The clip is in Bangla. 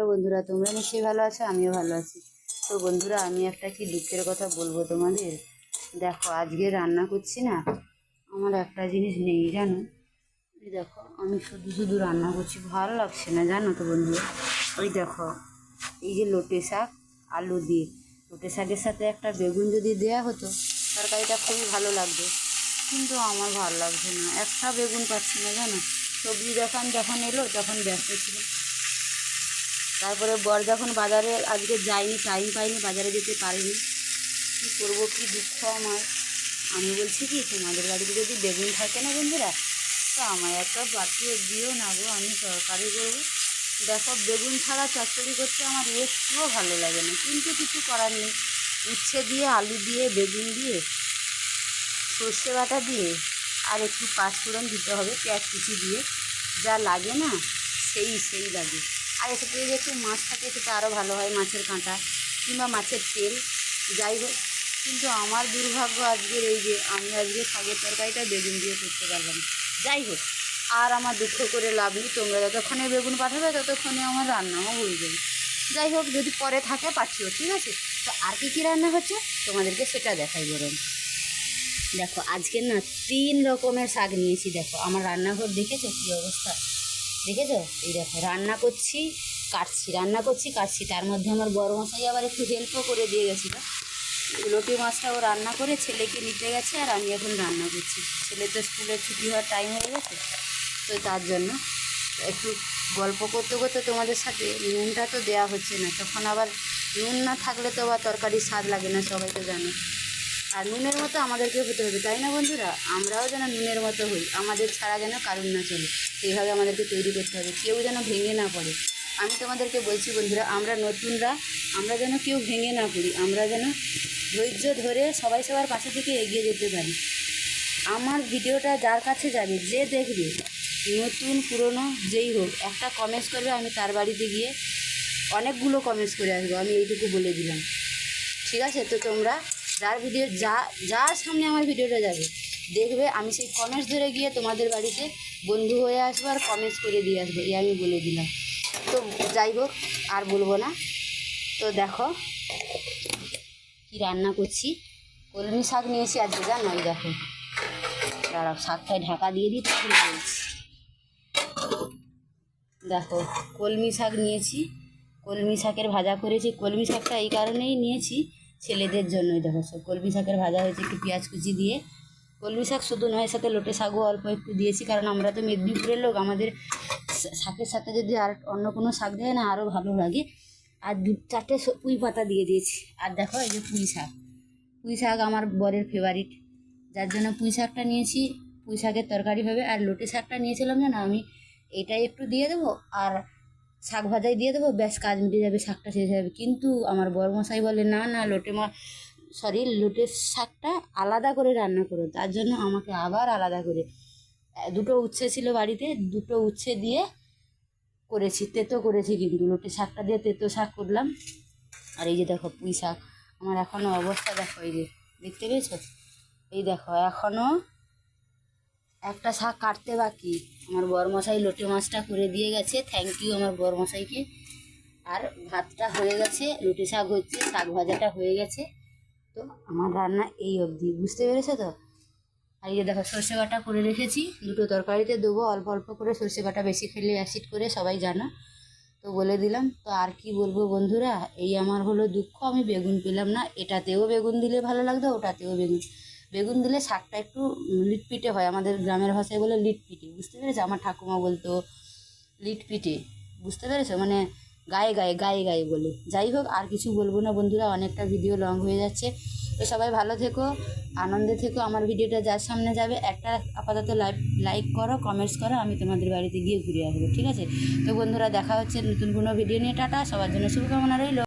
হ্যালো বন্ধুরা, তোমরা নিশ্চয়ই ভালো আছো? আমিও ভালো আছি। তো বন্ধুরা, আমি একটা কি দুঃখের কথা বলব তোমাদের? দেখো, আজকে রান্না করছি না, আমার একটা জিনিস নেই, জানো? দেখো, আমি শুধু শুধু রান্না করছি, ভালো লাগছে না, জানো তো বন্ধুরা? ওই দেখো, এই যে লোটে শাক, আলু দিয়ে। লোটে শাকের সাথে একটা বেগুন যদি দেয়া হতো, তরকারিটা খুবই ভালো লাগতো। কিন্তু আমার ভালো লাগছে না। একটা বেগুন পাচ্ছি না, জানো? সবজি দোকান যখন এলো, তখন ব্যস্ত ছিল তারপরে বর যখন বাজারে আজকে যাইনি টাইম পাইনি বাজারে যেতে পারিনি, কী করব, কী দুঃখ আমার? আমি বলছি কি, তোমাদের বাড়িতে যদি বেগুন থাকে না বন্ধুরা, তো আমার একটা বাটিও দিও না গো, আমি তরকারি করব। দেখো, বেগুন ছাড়া চচ্চড়ি করতে আমার একটুও ভালো লাগে না, কিন্তু কিছু করার নেই। উচ্ছে দিয়ে, আলু দিয়ে, বেগুন দিয়ে, সর্ষে বাটা দিয়ে, আর একটু পাঁচফোড়ন দিতে হবে, পেঁয়াজ কুচি দিয়ে। যা লাগে না, সেই সেই লাগে। আর এর সাথে যদি একটু মাছ থাকে, সেটা আরও ভালো হয় মাছের কাঁটা কিংবা মাছের তেল। যাই হোক, কিন্তু আমার দুর্ভাগ্য আজকের এই যে আমি আজকে শাকের তরকারিটা বেগুন দিয়ে করতে পারলাম। যাই হোক, আর আমার দুঃখ করে লাভ নেই, তোমরা যতক্ষণে বেগুন পাঠাবে, ততক্ষণে আমার রান্নাও হয়ে যাবে। যাই হোক, যদি পরে থাকে, পাঠিও, ঠিক আছে? তো আর কী কী রান্না হচ্ছে, তোমাদেরকে সেটা দেখাই বরং। দেখো, আজকে না তিন রকমের শাক নিয়েছি, দেখো। আমার রান্নাঘর দেখেছ কী অবস্থা? দেখেছ? এই দেখো, রান্না করছি, কাটছি, রান্না করছি, কাটছি। তার মধ্যে আমার বড় মশাই আবার একটু হেল্পও করে দিয়ে গেছিল। লোটি মাছটা ও রান্না করে ছেলেকে নিতে গেছে আর আমি এখন রান্না করছি। ছেলের তো স্কুলে ছুটি হওয়ার টাইম হয়ে গেছে, তো তার জন্য একটু গল্প করতে করতে তোমাদের সাথে নুনটা তো দেওয়া হচ্ছে না। তখন আবার নুন না থাকলে তো আবার তরকারির স্বাদ লাগে না, সবাই তো জানো। আর নুনের মতো আমাদেরকে হতে হবে, তাই না বন্ধুরা? আমরাও যেন নুনের মতো হই, আমাদের ছাড়া যেন কারুর না চলে। সেইভাবে আমাদেরকে তৈরি করতে হবে। কেউ যেন ভেঙে না পড়ে। আমি তোমাদেরকে বলছি বন্ধুরা, আমরা নতুনরা, আমরা যেন কেউ ভেঙে না পড়ি। আমরা যেন ধৈর্য ধরে সবাই সবার পাশে থেকে এগিয়ে যেতে পারি। আমার ভিডিওটা যার কাছে যাবে, যে দেখবে নতুন, পুরনো, যেই হোক, একটা কমেন্টস করবে, আমি তার বাড়িতে গিয়ে অনেকগুলো কমেন্টস করে আসব। আমি এইটুকু বলে দিলাম। ঠিক আছে? তো তোমরা যার ভিডিও, যা, যার সামনে আমার ভিডিওটা যাবে দেখবে আমি সেই কমেন্টস ধরে গিয়ে তোমাদের বাড়িতে বন্ধু হয়ে আসব আর কমেন্টস করে দিয়ে আসব, এই আমি বলে দিলাম। তো যাই হোক, আর বলব না। তো দেখো কি রান্না করছি। কলমি শাক নিয়েছি আজকে জানো এই দেখো। দাঁড়াও শাকটায় ঢাকা দিয়ে দিই তখন বলছি। দেখো, কলমি শাক নিয়েছি, কলমি শাকের ভাজা করেছি। কলমি শাকটা এই কারণেই নিয়েছি ছেলেদের জন্যই। দেখো, সব কলমি শাকের ভাজা হয়েছে, একটু পেঁয়াজ কুচি দিয়ে। কলমি শাক শুধু নয় সাথে লোটে শাকও অল্প একটু দিয়েছি, কারণ আমরা তো মেদিনীপুরের লোক, আমাদের শাকের সাথে যদি আর অন্য কোনো শাক দেয় না, আরও ভালো লাগে। আর দু, চারটে পুঁই পাতা দিয়ে দিয়েছি। আর দেখো এই যে পুঁই শাক। পুঁই শাক আমার বরের ফেভারিট যার জন্য পুঁই শাকটা নিয়েছি, পুঁই শাকের তরকারি হবে। আর লোটে শাকটা নিয়েছিলাম না আমি এটাই একটু দিয়ে দেবো, আর শাক ভাজাই দিয়ে দেবো, ব্যাস কাজ মিটে যাবে, শাকটা শেষ যাবে। কিন্তু আমার বরমশাই বলে, না না, লোটে মা সরি, লোটের শাকটা আলাদা করে রান্না করো, তার জন্য আমাকে আবার আলাদা করে। দুটো উচ্ছে ছিল বাড়িতে, দুটো উচ্ছে দিয়ে করেছি, তেতো করেছি কিন্তু। লোটে শাকটা দিয়ে তেতো শাক করলাম। আর এই যে দেখো পুঁই শাক, আমার এখনও অবস্থা দেখো, এই যে দেখতে পেয়েছ? এই দেখো এখনও একটা শাক কাটতে বাকি। আমার বরমশাই লোটে মাছটা করে দিয়ে গেছে। থ্যাংক ইউ আমার বরমশাইকে। আর ভাতটা হয়ে গেছে, লোটে শাক হচ্ছে, শাক ভাজাটা হয়ে গেছে। তো আমার রান্না এই অবধি, বুঝতে পেরেছ তো? আর এই যে দেখো, সর্ষে বাটা করে রেখেছি, দুটো তরকারিতে দেবো, অল্প অল্প করে সর্ষে বাটা বেশি খেলে অ্যাসিড করে সবাই জানো। তো বলে দিলাম, তো আর কি বলব বন্ধুরা, এই আমার হলো দুঃখ, আমি বেগুন পেলাম না, এটাতেও বেগুন দিলে ভালো লাগতো, ওটাতেও বেগুন। বেগুন দিলে শাকটা একটু লিটপিটে হয়, আমাদের গ্রামের ভাষায় বলে লিটপিটে, বুঝতে পেরেছ? আমার ঠাকুমা বলতো, লিটপিটে, বুঝতে পেরেছ? মানে গায়ে গায়ে গায়ে গায়ে বলে। যাই হোক, আর কিছু বলব না বন্ধুরা, অনেকটা ভিডিও লং হয়ে যাচ্ছে। তো সবাই ভালো থেকো, আনন্দে থেকো। আমার ভিডিওটা যার সামনে যাবে, একটা আপাতত লাইক লাইক করো কমেন্টস করো, আমি তোমাদের বাড়িতে গিয়ে ঘুরে আসব, ঠিক আছে? তো বন্ধুরা, দেখা হচ্ছে নতুন কোনো ভিডিও নিয়ে। টাটা, সবার জন্য শুভকামনা রইল।